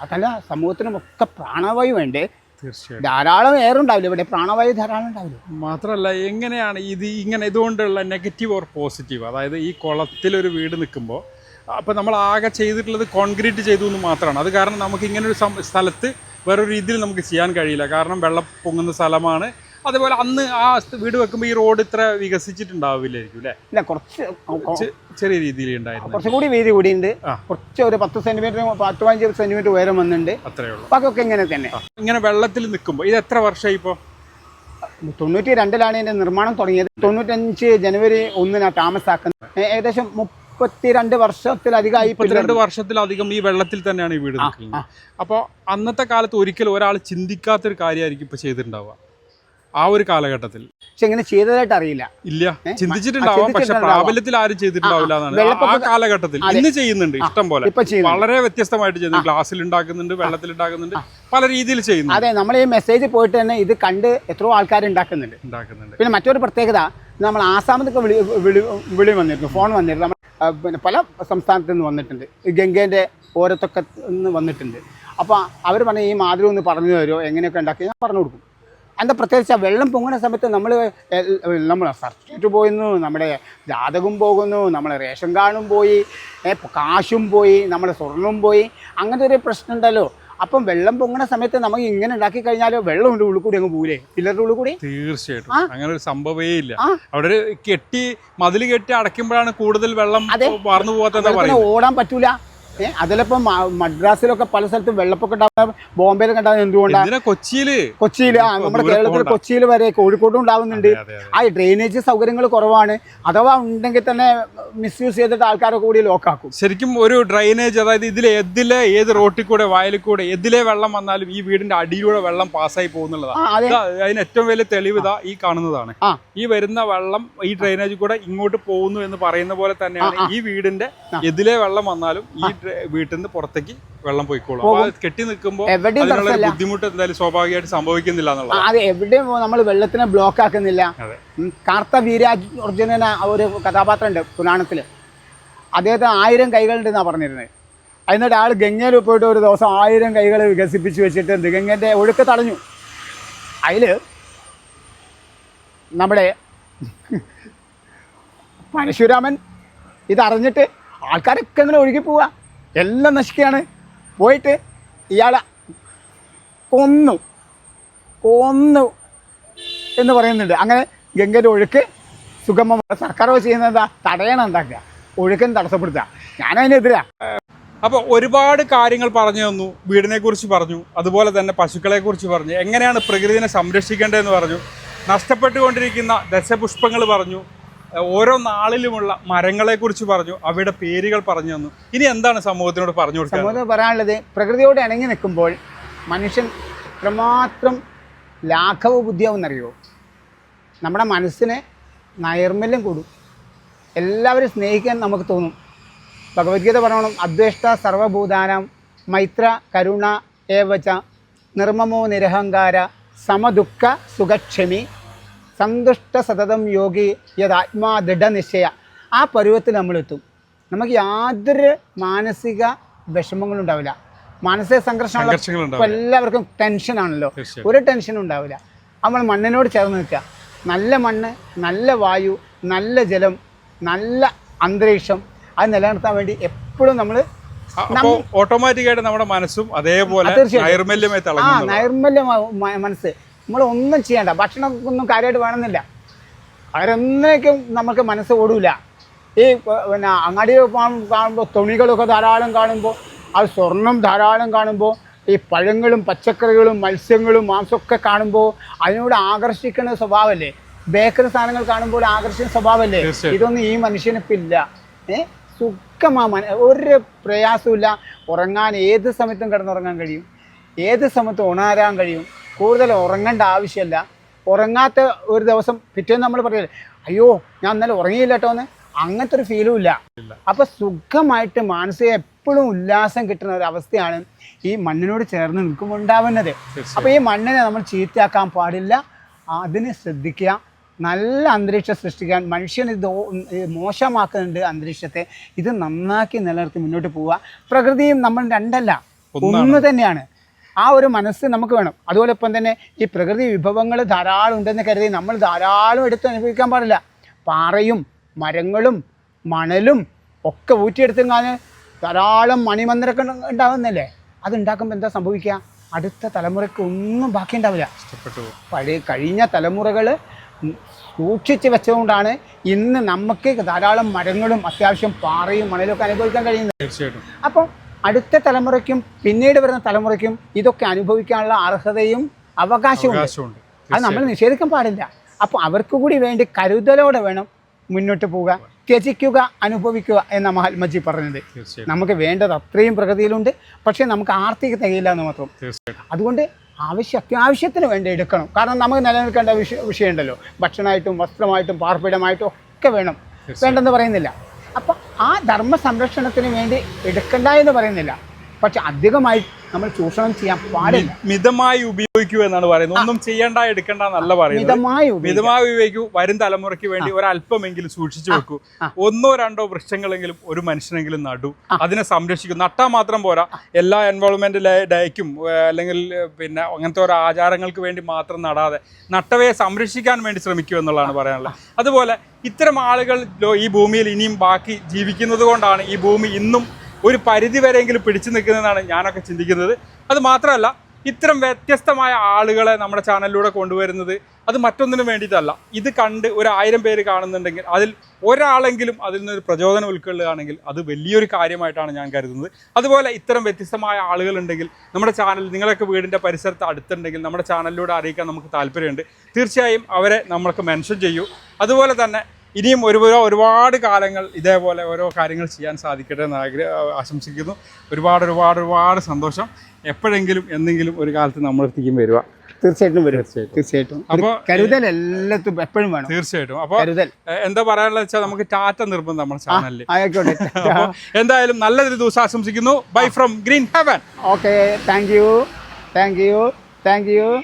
അതല്ല സമൂഹത്തിനും ഒക്കെ പ്രാണവായു വേണ്ടേ തീർച്ചയായിട്ടും. ധാരാളം എയർ ഉണ്ടാവില്ല? ഇവിടെ പ്രാണവായു ധാരാളം ഉണ്ടാവില്ല? മാത്രമല്ല എങ്ങനെയാണ് ഇത് ഇങ്ങനെ ഇതുകൊണ്ടുള്ള നെഗറ്റീവ് ഓർ പോസിറ്റീവ് അതായത് ഈ കുളത്തിലൊരു വീട് നിൽക്കുമ്പോൾ അപ്പോൾ നമ്മൾ ആകെ ചെയ്തിട്ടുള്ളത് കോൺക്രീറ്റ് ചെയ്തു എന്ന് മാത്രമാണ്. അത് കാരണം നമുക്ക് ഇങ്ങനെ ഒരു സ്ഥലത്ത് വേറൊരു രീതിയിൽ നമുക്ക് ചെയ്യാൻ കഴിയില്ല. കാരണം വെള്ളം പൊങ്ങുന്ന സ്ഥലമാണ്. അതേപോലെ അന്ന് ആ വീട് വെക്കുമ്പോൾ ഈ റോഡ് ഇത്ര വികസിച്ചിട്ടുണ്ടാവില്ലായിരിക്കും അല്ലേ? ഇല്ല കുറച്ച് ചെറിയ രീതിയിൽ ഉണ്ടായിരുന്നു കുറച്ചും കൂടി വീതി കൂടിയുണ്ട്. കുറച്ച് ഒരു പത്ത് സെന്റിമീറ്റർ പത്ത് പതിനഞ്ച് സെന്റിമീറ്റർ ഉയരം വന്നിട്ടുണ്ട് അത്രയേ ഉള്ളൂ. ബാക്കിയൊക്കെ ഇങ്ങനെ തന്നെ. ഇങ്ങനെ വെള്ളത്തിൽ നിൽക്കുമ്പോൾ ഇത് എത്ര വർഷമായി ഇപ്പോൾ തൊണ്ണൂറ്റി രണ്ടിലാണ് ഇതിന്റെ നിർമ്മാണം തുടങ്ങിയത്. തൊണ്ണൂറ്റഞ്ച് ജനുവരി ഒന്നിനാണ് താമസാക്കുന്നത്. ഏകദേശം മുപ്പത്തിരണ്ട് വർഷത്തിലധികമായി മുപ്പത്തിരണ്ട് വർഷത്തിലധികം ഈ വെള്ളത്തിൽ തന്നെയാണ് ഈ വീട് നിൽക്കുന്നത്. അപ്പോൾ അന്നത്തെ കാലത്ത് ഒരിക്കലും ഒരാൾ ചിന്തിക്കാത്തൊരു കാര്യമായിരിക്കും ഇപ്പോൾ ചെയ്തിട്ടുണ്ടാവുക. ആ ഒരു കാലഘട്ടത്തിൽ. പക്ഷെ ഇങ്ങനെ ചെയ്തതായിട്ട് അറിയില്ല. ഇല്ല? ചിന്തിച്ചിട്ടുണ്ടാവാം. പക്ഷെ. പ്രാബല്യത്തിൽ ആരും ചെയ്തിട്ടുണ്ടാവില്ല എന്നാണ്. ആ കാലഘട്ടത്തിൽ. ഇന്ന് ചെയ്യുന്നുണ്ട് ഇഷ്ടം പോലെ. വളരെ വ്യത്യസ്തമായിട്ട് ചെയ്യുന്നു ഗ്ലാസ്സിൽ ഉണ്ടാക്കുന്നുണ്ട് വെള്ളത്തിൽ ഉണ്ടാക്കുന്നുണ്ട് പല രീതിയിൽ ചെയ്യുന്നു അതെ നമ്മൾ ഈ മെസ്സേജ് പോയിട്ട് തന്നെ ഇത് കണ്ട് എത്രയോ ആൾക്കാർ ഉണ്ടാക്കുന്നുണ്ട്. ഉണ്ടാക്കുന്നുണ്ട്. പിന്നെ മറ്റൊരു പ്രത്യേകത നമ്മൾ ആസാമിൽ നിന്നൊക്കെ വിളി വിളി വിളി വന്നിരുന്നു ഫോൺ വന്നിരുന്നു. നമ്മൾ പിന്നെ പല സംസ്ഥാനത്തു നിന്ന് വന്നിട്ടുണ്ട്. ഗംഗേന്റെ ഓരത്തൊക്കെ നിന്ന് വന്നിട്ടുണ്ട്. അപ്പോൾ അവർ പറഞ്ഞ ഈ മാതൃ ഒന്ന് പറഞ്ഞു തരുമോ? എങ്ങനെയൊക്കെ ഉണ്ടാക്കി? ഞാൻ പറഞ്ഞു കൊടുക്കും. എന്താ പ്രത്യേകിച്ച് വെള്ളം പൊങ്ങുന്ന സമയത്ത് നമ്മൾ നമ്മൾ സർട്ടിഫിക്കറ്റ് പോയിരുന്നു നമ്മുടെ ജാതകം പോകുന്നു നമ്മളെ റേഷൻ കാർഡും പോയി കാശും പോയി നമ്മുടെ സ്വർണവും പോയി അങ്ങനത്തെ ഒരു പ്രശ്നം ഉണ്ടല്ലോ. അപ്പം വെള്ളം പൊങ്ങുന്ന സമയത്ത് നമുക്ക് ഇങ്ങനെ ഉണ്ടാക്കി കഴിഞ്ഞാൽ വെള്ളം ഉണ്ട് ഉള്ളിൽ കൂടി അങ്ങ് പോലെ പില്ലറുടെ ഉള്ളിൽ കൂടി? തീർച്ചയായിട്ടും. അങ്ങനെ ഒരു സംഭവമേ ഇല്ല. അവിടെ ഒരു കെട്ടി മതിൽ കെട്ടി അടയ്ക്കുമ്പോഴാണ് കൂടുതൽ വെള്ളം. വാർന്നു പറയുന്നത്. ഓടാൻ പറ്റൂല. അതിലിപ്പം മദ്രാസിലൊക്കെ പല സ്ഥലത്തും വെള്ളപ്പൊക്കം ഉണ്ടാവുന്ന ബോംബെയിലൊക്കെ ഉണ്ടാകുന്നത് എന്തുകൊണ്ടാണ് കൊച്ചിയിൽ? കൊച്ചിയിൽ ആ നമ്മുടെ കേരളത്തിൽ. കൊച്ചിയിൽ വരെ കോഴിക്കോട്ടും ഉണ്ടാവുന്നുണ്ട്. ആ ഡ്രെയിനേജ് സൗകര്യങ്ങൾ കുറവാണ്. അഥവാ ഉണ്ടെങ്കിൽ തന്നെ മിസ്യൂസ് ചെയ്തിട്ട് ആൾക്കാരെ കൂടി ലോക്കാക്കും ശരിക്കും ഒരു ഡ്രെയിനേജ് അതായത് ഇതിലെ എതിലെ ഏത് റോട്ടിൽ കൂടെ വയലിൽ കൂടെ എതിലെ വെള്ളം വന്നാലും ഈ വീടിന്റെ അടിയിലൂടെ വെള്ളം പാസ്സായി പോകുന്നുള്ളതാണ് അതിന് ഏറ്റവും വലിയ തെളിവ് ഇതാ ഈ കാണുന്നതാണ്. ഈ വരുന്ന വെള്ളം ഈ ഡ്രെയിനേജ് കൂടെ ഇങ്ങോട്ട് പോകുന്നു എന്ന് പറയുന്ന പോലെ തന്നെയാണ്. ഈ വീടിന്റെ. എതിലെ വെള്ളം വന്നാലും ഈ വീട്ടിൽ നിന്ന് പുറത്തേക്ക് വെള്ളം പോയിക്കോളും. അപ്പോൾ കെട്ടി നിൽക്കുമ്പോൾ അതിനുള്ള ബുദ്ധിമുട്ട് എന്തായാലും സ്വാഭാവികമായിട്ട് സംഭവിക്കുന്നില്ല എന്നുള്ളത് അതെ എവിടെയും നമ്മൾ വെള്ളത്തിനെ ബ്ലോക്ക് ആക്കുന്നില്ല. അതെ. കാർത്ത വീരാജ് അർജുനന ഒരു കഥാപാത്രം ഉണ്ട് പുരാണത്തിൽ അദ്ദേഹത്തിന് ആയിരം കൈകളുണ്ട് എന്നാണ് പറഞ്ഞിരുന്നത് എന്നിട്ട് ആൾ ഗംഗയിൽ പോയിട്ട് ഒരു ദിവസം ആയിരം കൈകൾ വികസിപ്പിച്ച് വെച്ചിട്ട് ഗംഗന്റെ ഒഴുക്ക് തടഞ്ഞു. അതിൽ നമ്മുടെ പരശുരാമൻ ഇതറിഞ്ഞിട്ട് ആൾക്കാരൊക്കെ ഇങ്ങനെ ഒഴുകി പോവുക എല്ലാം നശിക്കുകയാണ്. പോയിട്ട് ഇയാളെ കൊന്നു. കൊന്നു എന്ന് പറയുന്നുണ്ട്. അങ്ങനെ ഗംഗയുടെ ഒഴുക്ക് സുഗമ സർക്കാർ ചെയ്യുന്നത് എന്താ? തടയണം എന്താക്കുക? ഒഴുക്കിന് തടസ്സപ്പെടുത്തുക. ഞാനതിനെതിരാ. അപ്പോൾ ഒരുപാട് കാര്യങ്ങൾ പറഞ്ഞു തന്നു. വീടിനെ കുറിച്ച് പറഞ്ഞു. അതുപോലെ തന്നെ പശുക്കളെ കുറിച്ച് പറഞ്ഞു. എങ്ങനെയാണ് പ്രകൃതിനെ സംരക്ഷിക്കേണ്ടതെന്ന് പറഞ്ഞു. നഷ്ടപ്പെട്ടുകൊണ്ടിരിക്കുന്ന ദശപുഷ്പങ്ങൾ പറഞ്ഞു. ഓരോ നാളിലുമുള്ള മരങ്ങളെ കുറിച്ച് പറഞ്ഞു അവയുടെ പേരുകൾ പറഞ്ഞു തന്നു. ഇനി എന്താണ് സമൂഹത്തിനോട് പറഞ്ഞു കൊടുക്കുക സമൂഹത്തിന് പറയാനുള്ളത് പ്രകൃതിയോട് ഇണങ്ങി നിൽക്കുമ്പോൾ മനുഷ്യൻ എത്രമാത്രം ലാഘവ ബുദ്ധിയാവുമെന്നറിയോ നമ്മുടെ മനസ്സിന് നൈർമല്യം കൂടും. എല്ലാവരും സ്നേഹിക്കാൻ നമുക്ക് തോന്നും. ഭഗവത്ഗീത പറയണം അദ്വേഷ്ട സർവഭൂതാനം മൈത്ര കരുണ ഏവച നിർമ്മമോ നിരഹങ്കാര സമദുഃഖ സുഖക്ഷമി സന്തുഷ്ട സതതം യോഗി യഥാത്മാ ദൃഢനിശ്ചയ. ആ പരുവത്തിൽ നമ്മളെത്തും. നമുക്ക് യാതൊരു മാനസിക വിഷമങ്ങളും ഉണ്ടാവില്ല. മാനസിക സംഘർഷമുള്ള എല്ലാവർക്കും ടെൻഷനാണല്ലോ. ഒരു ടെൻഷനും ഉണ്ടാവില്ല. നമ്മൾ മണ്ണിനോട് ചേർന്ന് നിൽക്കുക. നല്ല മണ്ണ് നല്ല വായു നല്ല ജലം നല്ല അന്തരീക്ഷം അത് നിലനിർത്താൻ വേണ്ടി എപ്പോഴും നമ്മൾ ഓട്ടോമാറ്റിക്കായിട്ട് നമ്മുടെ മനസ്സും അതേപോലെ. നൈർമല്യമായി ആ മനസ്സ്. നമ്മൾ ഒന്നും ചെയ്യണ്ട. ഭക്ഷണം ഒന്നും കാര്യമായിട്ട് വേണമെന്നില്ല. അവരൊന്നേക്കും നമുക്ക് മനസ്സ് ഓടൂല. ഈ പിന്നെ അങ്ങാടി കാണുമ്പോൾ തുണികളൊക്കെ ധാരാളം കാണുമ്പോൾ ആ സ്വർണം ധാരാളം കാണുമ്പോൾ ഈ പഴങ്ങളും പച്ചക്കറികളും മത്സ്യങ്ങളും മാംസമൊക്കെ കാണുമ്പോൾ അതിനോട് ആകർഷിക്കുന്ന സ്വഭാവമല്ലേ ബേക്കറി സാധനങ്ങൾ കാണുമ്പോൾ ആകർഷിക്കുന്ന സ്വഭാവമല്ലേ ഇതൊന്നും ഈ മനുഷ്യനിപ്പില്ല. ഏഹ് സുഖമാണ് സുഖമാ മന ഒരു പ്രയാസമില്ല ഉറങ്ങാൻ ഏത് സമയത്തും കിടന്നുറങ്ങാൻ കഴിയും. ഏത് സമയത്തും ഉണരാൻ കഴിയും. കൂടുതൽ ഉറങ്ങേണ്ട ആവശ്യമില്ല. ഉറങ്ങാത്ത ഒരു ദിവസം പിറ്റേന്ന് നമ്മൾ പറയില്ല അയ്യോ ഞാൻ ഇന്നലെ ഉറങ്ങിയില്ല കേട്ടോ എന്ന്. അങ്ങനത്തെ ഒരു ഫീലും ഇല്ല. അപ്പോൾ സുഖമായിട്ട് മാനസിക എപ്പോഴും ഉല്ലാസം കിട്ടുന്ന ഒരു അവസ്ഥയാണ് ഈ മണ്ണിനോട് ചേർന്ന് നിൽക്കുമ്പോൾ ഉണ്ടാവുന്നത്. അപ്പോൾ ഈ മണ്ണിനെ നമ്മൾ ചീത്തയാക്കാൻ പാടില്ല. അതിനെ ശ്രദ്ധിക്കുക. നല്ല അന്തരീക്ഷം സൃഷ്ടിക്കാൻ മനുഷ്യൻ ഇത് മോശമാക്കുന്നുണ്ട് അന്തരീക്ഷത്തെ. ഇത് നന്നാക്കി നിലനിർത്തി മുന്നോട്ട് പോവുക. പ്രകൃതിയും നമ്മൾ രണ്ടല്ല ഒന്ന് തന്നെയാണ്. ആ ഒരു മനസ്സ് നമുക്ക് വേണം. അതുപോലെ ഇപ്പം തന്നെ ഈ പ്രകൃതി വിഭവങ്ങൾ ധാരാളം ഉണ്ടെന്ന് കരുതി നമ്മൾ ധാരാളം എടുത്ത് അനുഭവിക്കാൻ പാടില്ല. പാറയും മരങ്ങളും മണലും ഒക്കെ ഊറ്റിയെടുത്തെങ്ങാൻ ധാരാളം മണിമന്ദിരൊക്കെ ഉണ്ടാകുന്നല്ലേ ഉണ്ടാകുന്നില്ലേ അത് ഉണ്ടാക്കുമ്പോൾ എന്താ സംഭവിക്കുക? അടുത്ത തലമുറയ്ക്ക് ഒന്നും ബാക്കി ഉണ്ടാവില്ല. പഴയ കഴിഞ്ഞ തലമുറകൾ സൂക്ഷിച്ച് വെച്ചതുകൊണ്ടാണ് ഇന്ന് നമുക്ക് ധാരാളം മരങ്ങളും അത്യാവശ്യം പാറയും മണലും ഒക്കെ അനുഭവിക്കാൻ കഴിയുന്നത്. തീർച്ചയായിട്ടും. അപ്പം അടുത്ത തലമുറയ്ക്കും പിന്നീട് വരുന്ന തലമുറയ്ക്കും ഇതൊക്കെ അനുഭവിക്കാനുള്ള അർഹതയും അവകാശവും ഉണ്ട്. അത് നമ്മൾ നിഷേധിക്കാൻ പാടില്ല. അപ്പോൾ അവർക്ക് കൂടി വേണ്ടി കരുതലോടെ വേണം മുന്നോട്ട് പോവുക ത്യജിക്കുക അനുഭവിക്കുക എന്ന മഹാത്മജി പറഞ്ഞത്. നമുക്ക് വേണ്ടത് അത്രയും പ്രകൃതിയിലുണ്ട് പക്ഷേ നമുക്ക് ആർത്തിക തികയില്ല എന്ന് മാത്രം അതുകൊണ്ട് ആവശ്യ അത്യാവശ്യത്തിന് വേണ്ടി എടുക്കണം. കാരണം നമുക്ക് നിലനിൽക്കേണ്ട വിഷയം വിഷയമുണ്ടല്ലോ. ഭക്ഷണമായിട്ടും വസ്ത്രമായിട്ടും പാർപ്പിടമായിട്ടും ഒക്കെ വേണം. വേണ്ടെന്ന് പറയുന്നില്ല. ആ ധർമ്മ സംരക്ഷണത്തിന് വേണ്ടി എടുക്കണ്ട എന്ന് പറയുന്നില്ല. പക്ഷെ അധികമായി നമ്മൾ ചൂഷണം ചെയ്യാൻ പാടില്ല. മിതമായി ഉപയോഗിക്കൂ എന്നാണ് പറയുന്നത്. ഒന്നും ചെയ്യണ്ട എടുക്കണ്ട എന്നല്ല പറയുന്നത്. മിതമായി മിതമായി ഉപയോഗിക്കൂ. വരും തലമുറയ്ക്ക് വേണ്ടി ഒരല്പമെങ്കിലും സൂക്ഷിച്ചു വെക്കൂ. ഒന്നോ രണ്ടോ വൃക്ഷങ്ങളെങ്കിലും ഒരു മനുഷ്യനെങ്കിലും നടു അതിനെ സംരക്ഷിക്കും. നട്ടാൽ മാത്രം പോരാ. എല്ലാ എൻവോൾവ്മെന്റ് ഡേക്കും അല്ലെങ്കിൽ പിന്നെ അങ്ങനത്തെ ഓരോ ആചാരങ്ങൾക്ക് വേണ്ടി മാത്രം നടാതെ നട്ടവയെ സംരക്ഷിക്കാൻ വേണ്ടി ശ്രമിക്കൂ എന്നുള്ളതാണ് പറയാനുള്ളത്. അതുപോലെ ഇത്തരം ആളുകൾ ഈ ഭൂമിയിൽ ഇനിയും ബാക്കി ജീവിക്കുന്നത് കൊണ്ടാണ് ഈ ഭൂമി ഇന്നും ഒരു പരിധി വരെയെങ്കിലും പിടിച്ചു നിൽക്കുന്നതെന്നാണ് ഞാനൊക്കെ ചിന്തിക്കുന്നത്. അത് മാത്രമല്ല ഇത്തരം വ്യത്യസ്തമായ ആളുകളെ നമ്മുടെ ചാനലിലൂടെ കൊണ്ടുവരുന്നത് അത് മറ്റൊന്നിനും വേണ്ടിയിട്ടല്ല. ഇത് കണ്ട് ഒരു പേര് കാണുന്നുണ്ടെങ്കിൽ അതിൽ ഒരാളെങ്കിലും അതിൽ നിന്നൊരു പ്രചോദനം ഉൾക്കൊള്ളുകയാണെങ്കിൽ അത് വലിയൊരു കാര്യമായിട്ടാണ് ഞാൻ കരുതുന്നത്. അതുപോലെ ഇത്തരം വ്യത്യസ്തമായ ആളുകളുണ്ടെങ്കിൽ നമ്മുടെ ചാനൽ നിങ്ങളൊക്കെ വീടിന്റെ പരിസരത്ത് അടുത്തുണ്ടെങ്കിൽ നമ്മുടെ ചാനലിലൂടെ അറിയിക്കാൻ നമുക്ക് താല്പര്യമുണ്ട്. തീർച്ചയായും അവരെ നമ്മൾക്ക് മെൻഷൻ ചെയ്യൂ. അതുപോലെ തന്നെ ഇനിയും ഒരു ഒരുപാട് കാലങ്ങൾ ഇതേപോലെ ഓരോ കാര്യങ്ങൾ ചെയ്യാൻ സാധിക്കട്ടെ എന്ന് ആഗ്രഹ ആശംസിക്കുന്നു. ഒരുപാട് ഒരുപാട് ഒരുപാട് സന്തോഷം. എപ്പോഴെങ്കിലും എന്തെങ്കിലും ഒരു കാലത്ത് നമ്മളെത്തിക്കും വരിക. തീർച്ചയായിട്ടും വരും. തീർച്ചയായിട്ടും. അപ്പോൾ കരുതൽ എല്ലാത്തും എപ്പോഴും വേണം. തീർച്ചയായിട്ടും. അപ്പോൾ കരുതൽ. എന്താ പറയാനുള്ളത് വെച്ചാൽ നമുക്ക് ടാറ്റ നിർബന്ധം നമ്മുടെ ചാനലിൽ. ആയിക്കോട്ടെ. എന്തായാലും നല്ലൊരു ദിവസം ആശംസിക്കുന്നു. Bye from Green Heaven. Okay. Thank you. Thank you. Thank you.